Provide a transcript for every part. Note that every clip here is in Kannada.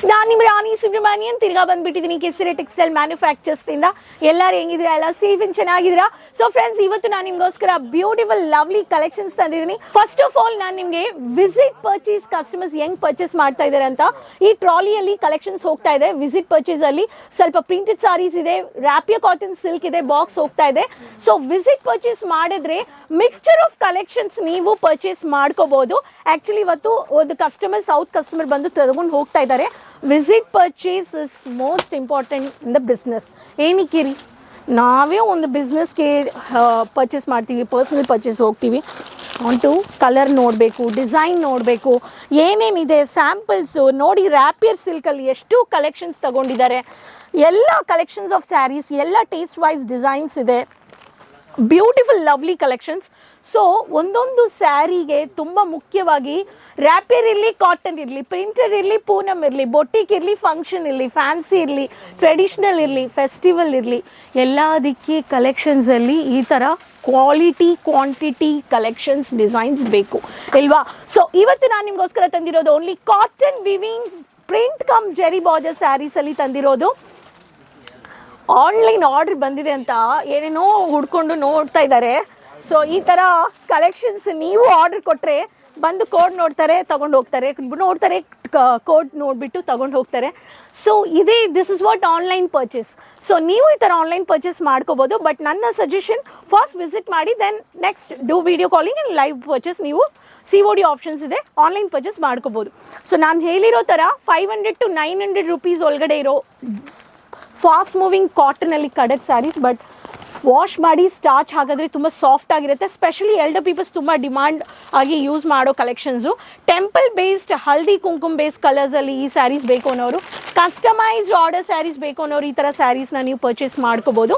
ಫ್ರೆಂಡ್ಸ್ ನಾನು ನಿಮ್ಮ ರಾಣಿ ಸುಬ್ರಹ್ಮಣ್ಯನ್ ತಿರ್ಗಾ ಬಂದ್ಬಿಟ್ಟಿದ್ದೀನಿ ಕೆಸಿರೆ ಟೆಕ್ಸ್ಟೈಲ್ ಮ್ಯಾನುಫ್ಯಾಕ್ಚರ್ಸ್ ಇಂದ ಎಲ್ಲರೂ ಹೆಂಗಿದ್ದೀರಾ? ಎಲ್ಲ ಸೇಫ್ ಅಂಡ್ ಚೆನ್ನಾಗಿದ್ದೀರಾ? ಸೊ ಫ್ರೆಂಡ್ಸ್ ಇವತ್ತು ನಾನು ನಿಮ್ಗೋಸ್ಕರ ಬ್ಯೂಟಿಫುಲ್ ಲವ್ಲಿ ಕಲೆಕ್ಷನ್ಸ್ ತಂದಿದ್ದೀನಿ. ಫಸ್ಟ್ ಆಫ್ ಆಲ್ ನಾನು ನಿಮಗೆ ವಿಸಿಟ್ ಪರ್ಚೇಸ್ ಕಸ್ಟಮರ್ಸ್ ಹೆಂಗ್ ಪರ್ಚೇಸ್ ಮಾಡ್ತಾ ಇದ್ದಾರೆ ಅಂತ. ಈ ಟ್ರಾಲಿಯಲ್ಲಿ ಕಲೆಕ್ಷನ್ಸ್ ಹೋಗ್ತಾ ಇದೆ. ವಿಸಿಟ್ ಪರ್ಚೇಸ್ ಅಲ್ಲಿ ಸ್ವಲ್ಪ ಪ್ರಿಂಟೆಡ್ ಸಾರೀಸ್ ಇದೆ ರ್ಯಾಪಿಯ ಕಾಟನ್ ಸಿಲ್ಕ್ ಇದೆ ಬಾಕ್ಸ್ ಹೋಗ್ತಾ ಇದೆ. ಸೊ ವಿಸಿಟ್ ಪರ್ಚೇಸ್ ಮಾಡಿದ್ರೆ ಮಿಕ್ಸ್ಚರ್ ಆಫ್ ಕಲೆಕ್ಷನ್ಸ್ ನೀವು ಪರ್ಚೇಸ್ ಮಾಡ್ಕೋಬಹುದು ಆಕ್ಚುಲಿ ಇವತ್ತು ಒಂದು ಕಸ್ಟಮರ್ ಸೌತ್ ಕಸ್ಟಮರ್ ಬಂದು ತಗೊಂಡು ಹೋಗ್ತಾ ಇದ್ದಾರೆ. Visit purchase is most important in the business ಏನಕ್ಕೆ ರೀ ನಾವೇ ಒಂದು ಬಿಸ್ನೆಸ್ಗೆ ಪರ್ಚೇಸ್ ಮಾಡ್ತೀವಿ ಪರ್ಸ್ನಲ್ ಪರ್ಚೇಸ್ ಹೋಗ್ತೀವಿ. ಟು ಕಲರ್ ನೋಡಬೇಕು ಡಿಸೈನ್ ನೋಡಬೇಕು. ಏನೇನಿದೆ ಸ್ಯಾಂಪಲ್ಸು ನೋಡಿ ರ್ಯಾಪಿಯರ್ ಸಿಲ್ಕಲ್ಲಿ ಎಷ್ಟು ಕಲೆಕ್ಷನ್ಸ್ ತಗೊಂಡಿದ್ದಾರೆ. ಎಲ್ಲ ಕಲೆಕ್ಷನ್ಸ್ ಆಫ್ ಸ್ಯಾರೀಸ್ ಎಲ್ಲ ಟೇಸ್ಟ್ ವೈಸ್ ಡಿಸೈನ್ಸ್ ಇದೆ. ಬ್ಯೂಟಿಫುಲ್ ಲವ್ಲಿ ಕಲೆಕ್ಷನ್ಸ್ ಸೊ ಒಂದೊಂದು ಸ್ಯಾರಿಗೆ ತುಂಬ ಮುಖ್ಯವಾಗಿ ರ್ಯಾಪಿರ್ ಇರಲಿ ಕಾಟನ್ ಇರಲಿ ಪ್ರಿಂಟೆಡ್ ಇರಲಿ ಪೂನಮ್ ಇರಲಿ ಬೊಟ್ಟಿಕ್ ಇರಲಿ ಫಂಕ್ಷನ್ ಇರಲಿ ಫ್ಯಾನ್ಸಿ ಇರಲಿ ಟ್ರೆಡಿಷ್ನಲ್ ಇರಲಿ ಫೆಸ್ಟಿವಲ್ ಇರಲಿ, ಎಲ್ಲದಕ್ಕೆ ಕಲೆಕ್ಷನ್ಸಲ್ಲಿ ಈ ಥರ ಕ್ವಾಲಿಟಿ ಕ್ವಾಂಟಿಟಿ ಕಲೆಕ್ಷನ್ಸ್ ಡಿಸೈನ್ಸ್ ಬೇಕು. ಇಲ್ವಾ? ಸೊ ಇವತ್ತು ನಾನು ನಿಮಗೋಸ್ಕರ ತಂದಿರೋದು only cotton weaving print cum zari border ಸ್ಯಾರೀಸಲ್ಲಿ ತಂದಿರೋದು. ಆನ್ಲೈನ್ ಆರ್ಡರ್ ಬಂದಿದೆ ಅಂತ ಏನೇನೋ ಹುಡ್ಕೊಂಡು ನೋಡ್ತಾ ಇದ್ದಾರೆ. ಸೊ ಈ ಥರ ಕಲೆಕ್ಷನ್ಸ್ ನೀವು ಆರ್ಡರ್ ಕೊಟ್ಟರೆ ಬಂದು ಕೋಡ್ ನೋಡ್ತಾರೆ, ತಗೊಂಡು ಹೋಗ್ತಾರೆ. ನೋಡ್ತಾರೆ ಕೋಡ್ ನೋಡಿಬಿಟ್ಟು ತಗೊಂಡು ಹೋಗ್ತಾರೆ. ಸೊ ಇದೇ this is what online purchase so ನೀವು ಈ ಥರ ಆನ್ಲೈನ್ ಪರ್ಚೇಸ್ ಮಾಡ್ಕೋಬೋದು ಬಟ್ ನನ್ನ ಸಜೆಷನ್ ಫಸ್ಟ್ ವಿಸಿಟ್ ಮಾಡಿ then next do video calling and live purchase ನೀವು ಸಿ ಒ ಡಿ ಆಪ್ಷನ್ಸ್ ಇದೆ ಆನ್ಲೈನ್ ಪರ್ಚೇಸ್ ಮಾಡ್ಕೋಬೋದು. ಸೊ ನಾನು ಹೇಳಿರೋ ಥರ five hundred to nine hundred rupees ಒಳಗಡೆ ಇರೋ ಫಾಸ್ಟ್ ಮೂವಿಂಗ್ ಕಾಟನಲ್ಲಿ ಕಡಕ್ ಸ್ಯಾರೀಸ್ ಬಟ್ ವಾಶ್ ಮಾಡಿ ಸ್ಟಾರ್ಚ್ ಹಾಕಿದ್ರೆ ತುಂಬ ಸಾಫ್ಟ್ ಆಗಿರುತ್ತೆ. ಸ್ಪೆಷಲಿ ಎಲ್ಡರ್ ಪೀಪಲ್ಸ್ ತುಂಬ ಡಿಮಾಂಡ್ ಆಗಿ ಯೂಸ್ ಮಾಡೋ collections temple based haldi kumkum based ಕಲರ್ಸಲ್ಲಿ ಈ ಸ್ಯಾರೀಸ್ ಬೇಕು ಅನ್ನೋರು. ಕಸ್ಟಮೈಸ್ಡ್ ಆರ್ಡರ್ ಸ್ಯಾರೀಸ್ ಬೇಕು ಅನ್ನೋರು ಈ ಥರ ಸ್ಯಾರೀಸ್ನ ನೀವು ಪರ್ಚೇಸ್ ಮಾಡ್ಕೋಬೋದು.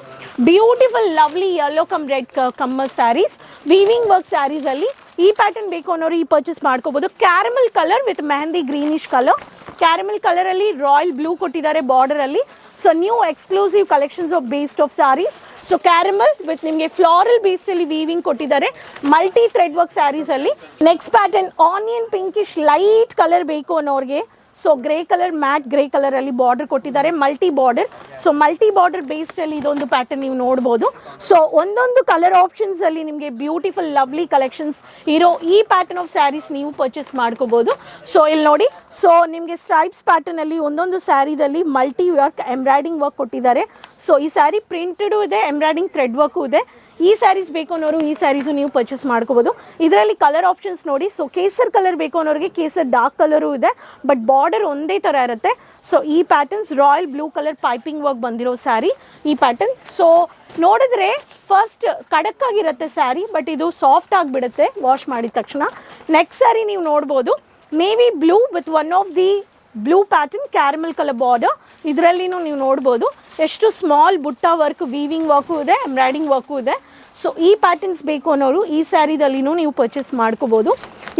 Beautiful lovely yellow cum red comer saris weaving work ಸ್ಯಾರೀಸಲ್ಲಿ ಈ ಪ್ಯಾಟರ್ನ್ ಬೇಕು ಅನ್ನೋರು ಈ ಪರ್ಚೇಸ್ ಮಾಡ್ಕೋಬೋದು. Caramel colour with mehndi greenish colour caramel ಅಲ್ಲಿ ರಾಯಲ್ ಬ್ಲೂ ಕೊಟ್ಟಿದ್ದಾರೆ ಬಾರ್ಡರಲ್ಲಿ so new exclusive collections of based of saris so caramel with ನಿಮಗೆ ಫ್ಲಾರಲ್ ಬೇಸ್ಡಲ್ಲಿ ವೀವಿಂಗ್ ಕೊಟ್ಟಿದ್ದಾರೆ. Multi thread work ಸ್ಯಾರೀಸಲ್ಲಿ next pattern onion pinkish light colour ಬೇಕು ಅನ್ನೋರಿಗೆ. So grey colour matte grey ಕಲರಲ್ಲಿ ಬಾರ್ಡರ್ ಕೊಟ್ಟಿದ್ದಾರೆ multi border so multi border ಬೇಸ್ಡಲ್ಲಿ ಇದೊಂದು ಪ್ಯಾಟರ್ನ್ ನೀವು ನೋಡ್ಬೋದು. ಸೊ ಒಂದೊಂದು ಕಲರ್ ಆಪ್ಷನ್ಸಲ್ಲಿ ನಿಮಗೆ ಬ್ಯೂಟಿಫುಲ್ ಲವ್ಲಿ ಕಲೆಕ್ಷನ್ಸ್ ಇರೋ ಈ ಪ್ಯಾಟರ್ನ್ ಆಫ್ ಸ್ಯಾರೀಸ್ ನೀವು ಪರ್ಚೇಸ್ ಮಾಡ್ಕೋಬೋದು. ಸೊ ಇಲ್ಲಿ ನೋಡಿ. ಸೊ ನಿಮಗೆ ಸ್ಟ್ರೈಪ್ಸ್ ಪ್ಯಾಟರ್ನಲ್ಲಿ ಒಂದೊಂದು ಸ್ಯಾರಿದಲ್ಲಿ ಮಲ್ಟಿ ವರ್ಕ್ ಎಂಬ್ರಾಯ್ಡಿಂಗ್ ವರ್ಕ್ ಕೊಟ್ಟಿದ್ದಾರೆ. ಸೊ ಈ ಸ್ಯಾರಿ ಪ್ರಿಂಟೆಡು ಇದೆ ಎಂಬ್ರಾಯ್ಡಿಂಗ್ ಥ್ರೆಡ್ ವರ್ಕು ಇದೆ. ಈ ಸ್ಯಾರೀಸ್ ಬೇಕು ಅನ್ನೋರು ಈ ಸ್ಯಾರೀಸು ನೀವು ಪರ್ಚೇಸ್ ಮಾಡ್ಕೋಬೋದು. ಇದರಲ್ಲಿ ಕಲರ್ ಆಪ್ಷನ್ಸ್ ನೋಡಿ. ಸೊ ಕೇಸರ್ ಕಲರ್ ಬೇಕು ಅನ್ನೋರಿಗೆ ಕೇಸರ್ ಡಾರ್ಕ್ ಕಲರು ಇದೆ ಬಟ್ ಬಾರ್ಡರ್ ಒಂದೇ ಥರ ಇರುತ್ತೆ. ಸೊ ಈ patterns royal blue colour piping work ಬಂದಿರೋ ಸ್ಯಾರಿ ಈ ಪ್ಯಾಟರ್ನ್ ಸೊ ನೋಡಿದ್ರೆ ಫಸ್ಟ್ ಖಡಕ್ ಆಗಿರುತ್ತೆ ಸ್ಯಾರಿ ಬಟ್ ಇದು ಸಾಫ್ಟ್ ಆಗಿಬಿಡುತ್ತೆ ವಾಶ್ ಮಾಡಿದ ತಕ್ಷಣ. ನೆಕ್ಸ್ಟ್ ಸ್ಯಾರಿ ನೀವು ನೋಡ್ಬೋದು. Navy blue with one of the blue pattern caramel colour border ಇದರಲ್ಲಿನೂ ನೀವು ನೋಡ್ಬೋದು. ಎಷ್ಟು small butta work weaving work ಇದೆ ಎಂಬ್ರಾಯ್ಡಿಂಗ್ ವರ್ಕು ಇದೆ. ಸೊ ಈ ಪ್ಯಾಟರ್ನ್ಸ್ ಬೇಕು ಅನ್ನೋರು ಈ ಸ್ಯಾರಿದಲ್ಲಿನೂ ನೀವು ಪರ್ಚೇಸ್ ಮಾಡ್ಕೋಬೋದು.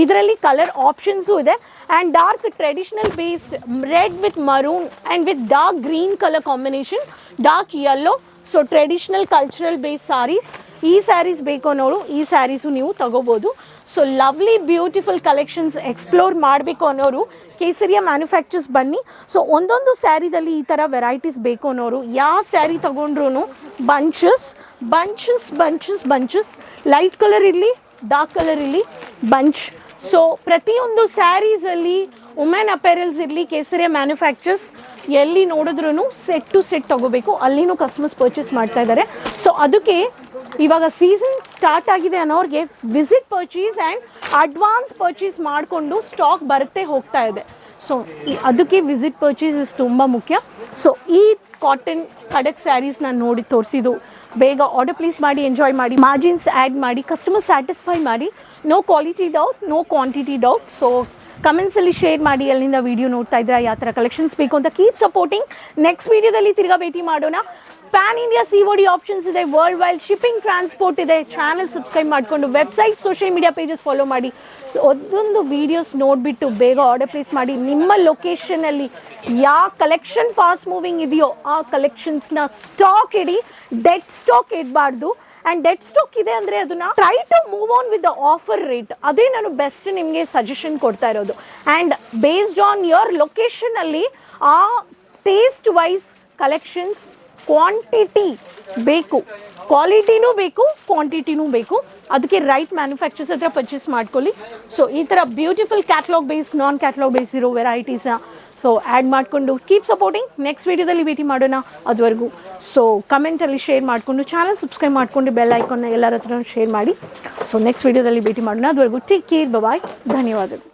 ಇದರಲ್ಲಿ ಕಲರ್ ಆಪ್ಷನ್ಸು ಇದೆ. And dark traditional based red with maroon and with dark green colour combination dark yellow so traditional cultural base saris ಈ ಸ್ಯಾರೀಸ್ ಬೇಕು ಅನ್ನೋರು ಈ ಸ್ಯಾರೀಸು ನೀವು ತಗೋಬೋದು. So lovely beautiful collections explore ಮಾಡಬೇಕು ಅನ್ನೋರು ಕೇಸರಿಯ ಮ್ಯಾನುಫ್ಯಾಕ್ಚರ್ಸ್ ಬನ್ನಿ. ಸೊ ಒಂದೊಂದು ಸ್ಯಾರಿದಲ್ಲಿ ಈ ಥರ ವೆರೈಟೀಸ್ ಬೇಕು ಅನ್ನೋರು ಯಾವ ಸ್ಯಾರಿ ತೊಗೊಂಡ್ರು bunches bunches bunches bunches light colour ಇರಲಿ ಡಾರ್ಕ್ ಕಲರ್ ಇರಲಿ ಬಂಚ್ ಸೊ ಪ್ರತಿಯೊಂದು ಸ್ಯಾರೀಸಲ್ಲಿ ವುಮೆನ್ ಅಪೇರಲ್ಸ್ ಇರಲಿ, ಕೇಸರಿಯ ಮ್ಯಾನುಫ್ಯಾಕ್ಚರ್ಸ್, ಎಲ್ಲಿ ನೋಡಿದ್ರೂ ಸೆಟ್ ಟು ಸೆಟ್ ತಗೋಬೇಕು, ಅಲ್ಲಿನೂ ಕಸ್ಟಮರ್ಸ್ ಪರ್ಚೇಸ್ ಮಾಡ್ತಾ ಇದ್ದಾರೆ ಸೊ ಅದಕ್ಕೆ ಇವಾಗ ಸೀಸನ್ ಸ್ಟಾರ್ಟ್ ಆಗಿದೆ ಅನ್ನೋರಿಗೆ visit purchase and advance purchase ಮಾಡಿಕೊಂಡು ಸ್ಟಾಕ್ ಬರುತ್ತೆ ಹೋಗ್ತಾ ಇದೆ. ಸೊ ಅದಕ್ಕೆ ವಿಸಿಟ್ ಪರ್ಚೇಸ್ ಇಸ್ ತುಂಬ ಮುಖ್ಯ. ಸೊ ಈ ಕಾಟನ್ ಕಡಕ್ ಸ್ಯಾರೀಸ್ ನಾನು ನೋಡಿ ತೋರಿಸಿದ್ದು. ಬೇಗ ಆರ್ಡರ್ ಪ್ಲೇಸ್ ಮಾಡಿ ಎಂಜಾಯ್ ಮಾಡಿ ಮಾರ್ಜಿನ್ಸ್ ಆ್ಯಡ್ ಮಾಡಿ ಕಸ್ಟಮರ್ ಸ್ಯಾಟಿಸ್ಫೈ ಮಾಡಿ. No quality doubt no quantity doubt so ಕಮೆಂಟ್ಸಲ್ಲಿ share ಮಾಡಿ, ಅಲ್ಲಿಂದ ವಿಡಿಯೋ ನೋಡ್ತಾ ಇದ್ರೆ ಯಾವ ಥರ ಕಲೆಕ್ಷನ್ಸ್ ಬೇಕು ಅಂತ ಕೀಪ್ ಸಪೋರ್ಟಿಂಗ್ ನೆಕ್ಸ್ಟ್ ವಿಡಿಯೋದಲ್ಲಿ ತಿರ್ಗಾ ಭೇಟಿ ಮಾಡೋಣ. Pan India C O D options ಇದೆ ವರ್ಲ್ಡ್ ವೈಡ್ ಶಿಪ್ಪಿಂಗ್ ಟ್ರಾನ್ಸ್ಪೋರ್ಟ್ ಇದೆ. ಚಾನಲ್ ಸಬ್ಸ್ಕ್ರೈಬ್ ಮಾಡಿಕೊಂಡು website social media pages follow ಮಾಡಿ. ಒಂದೊಂದು ವೀಡಿಯೋಸ್ ನೋಡಿಬಿಟ್ಟು ಬೇಗ ಆರ್ಡರ್ ಪ್ಲೇಸ್ ಮಾಡಿ. ನಿಮ್ಮ ಲೊಕೇಶನಲ್ಲಿ ಯಾವ ಕಲೆಕ್ಷನ್ ಫಾಸ್ಟ್ ಮೂವಿಂಗ್ ಇದೆಯೋ ಆ ಕಲೆಕ್ಷನ್ಸ್ನ ಸ್ಟಾಕ್ ಇಡಿ. ಡೆಡ್ ಸ್ಟಾಕ್ ಇಡಬಾರ್ದು. ಆ್ಯಂಡ್ ಡೆಡ್ ಸ್ಟಾಕ್ ಇದೆ ಅಂದರೆ ಅದನ್ನ try to move on with the offer rate ಅದೇ ನಾನು ಬೆಸ್ಟ್ ನಿಮಗೆ ಸಜೆಷನ್ ಕೊಡ್ತಾ ಇರೋದು. ಆ್ಯಂಡ್ ಬೇಸ್ಡ್ ಆನ್ ಯೋರ್ ಲೊಕೇಶನಲ್ಲಿ ಆ ಟೇಸ್ಟ್ ವೈಸ್ ಕಲೆಕ್ಷನ್ಸ್ ಕ್ವಾಂಟಿಟಿ ಬೇಕು. ಕ್ವಾಲಿಟಿನೂ ಬೇಕು ಕ್ವಾಂಟಿಟಿನೂ ಬೇಕು. ಅದಕ್ಕೆ ರೈಟ್ ಮ್ಯಾನುಫ್ಯಾಕ್ಚರ್ಸ್ ಹತ್ರ ಪರ್ಚೇಸ್ ಮಾಡ್ಕೊಳ್ಳಿ. ಸೊ ಈ ಥರ beautiful catalogue base non catalogue base ಇರೋ ವೆರೈಟೀಸ್ನ ಸೊ ಆ್ಯಡ್ ಮಾಡಿಕೊಂಡು ಕೀಪ್ ಸಪೋರ್ಟಿಂಗ್ ನೆಕ್ಸ್ಟ್ ವೀಡಿಯೋದಲ್ಲಿ ಭೇಟಿ ಮಾಡೋಣ ಅದುವರೆಗೂ. ಸೊ ಕಮೆಂಟಲ್ಲಿ ಶೇರ್ ಮಾಡಿಕೊಂಡು ಚಾನಲ್ ಸಬ್ಸ್ಕ್ರೈಬ್ ಮಾಡಿಕೊಂಡು ಬೆಲ್ ಐಕಾನ್ನ ಎಲ್ಲರ ಹತ್ರ ಶೇರ್ ಮಾಡಿ. ಸೊ ನೆಕ್ಸ್ಟ್ ವೀಡಿಯೋದಲ್ಲಿ ಭೇಟಿ ಮಾಡೋಣ ಅದುವರೆಗೂ. ಟೇಕ್ ಕೇರ್ ಬಾಯ್ ಧನ್ಯವಾದಗಳು.